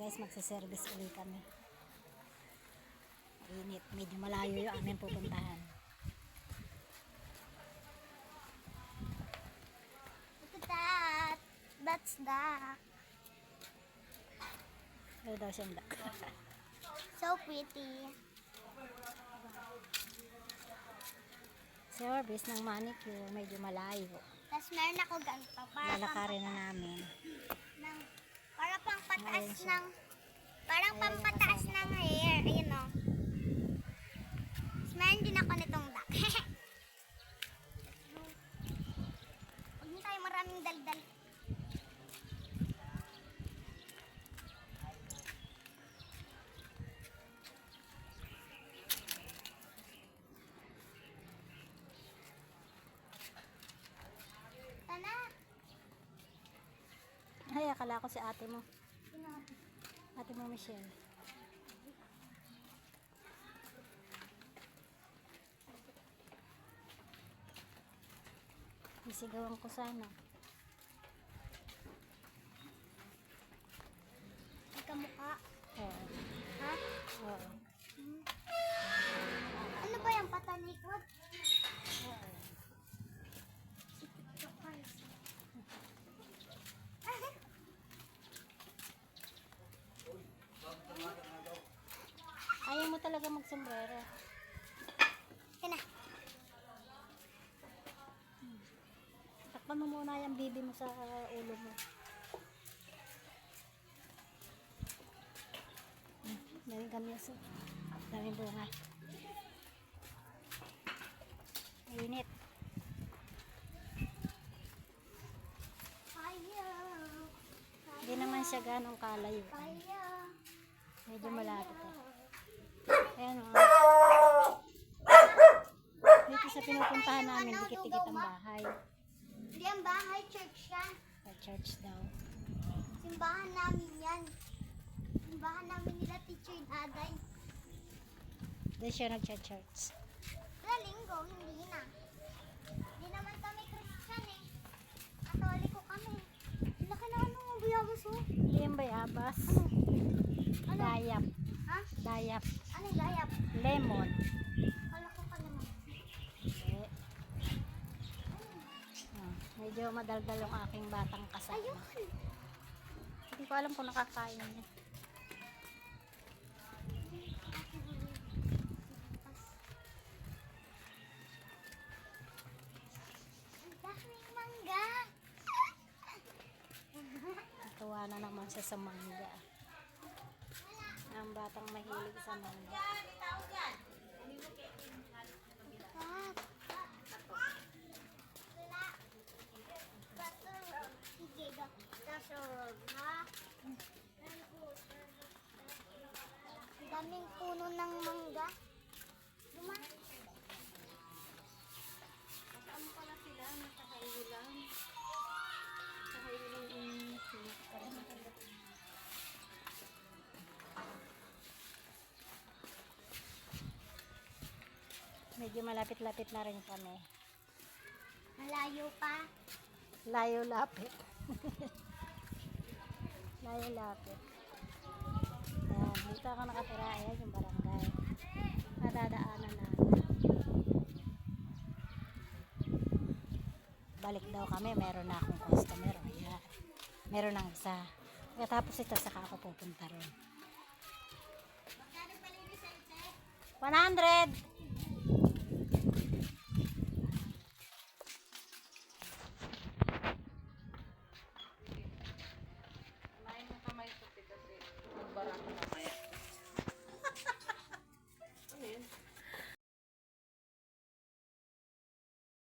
guys, magsa-service uli kami. Init, medyo malayo yung aming pupuntahan. Look at that. That's duck. Ano daw siyang duck? So pretty. Service ng manicure, medyo malayo. Tapos meron ako ganito. Lalakarin na namin. ng, para pang pataas ng, parang Ayan, Ay, akala ko si ate mo. Ate mo Michelle. Isigawan ko sana. Kamukha. Oo. Ha? Oo. Ano ba yung patalikod? Ayaw mo talaga magsombrero. Yan na. Takpan mo muna yung bibi mo sa uh, ulo mo. Hmm, Daming kamyas. oh. Daming bunga. Init. Fire. Hindi naman siya ganong kalayo. Fire. Medyo malapit. Eh. Ayan o. Dito sa pinupuntahan namin, dikit-dikit ang bahay. Hindi ang bahay, church yan. Sa church daw. Simbahan namin yan. Simbahan namin nila teacher Daday. Doon siya nag-church. Wala linggo, hindi na. Hindi naman kami Christian eh. Katoliko kami. Laki na ano ang buyabas oh. Hindi yung bayabas. Ano? Dayap. Ha? Dayap. Ano gayap? Lemon. Kala ko ka naman. Eh. Ah, medyo madaldal yung aking batang kasama. Ayun. Hindi ko alam kung nakakain niya. Mangga. Natuwa na naman siya sa mangga. Ang batang mahilig sa mangga. Daming puno ng mangga. Luma. Saan pala sila? Nasa highway lang. Medyo malapit-lapit na rin kami. Malayo pa. Layo-lapit. Layo-lapit. Ayan, dito ako nakatira. Ayan yung barangay. Nadadaanan na. Balik daw kami. Meron na akong customer. Ayan. Meron ng isa. Tapos ito saka ako pupunta rin. 100! করা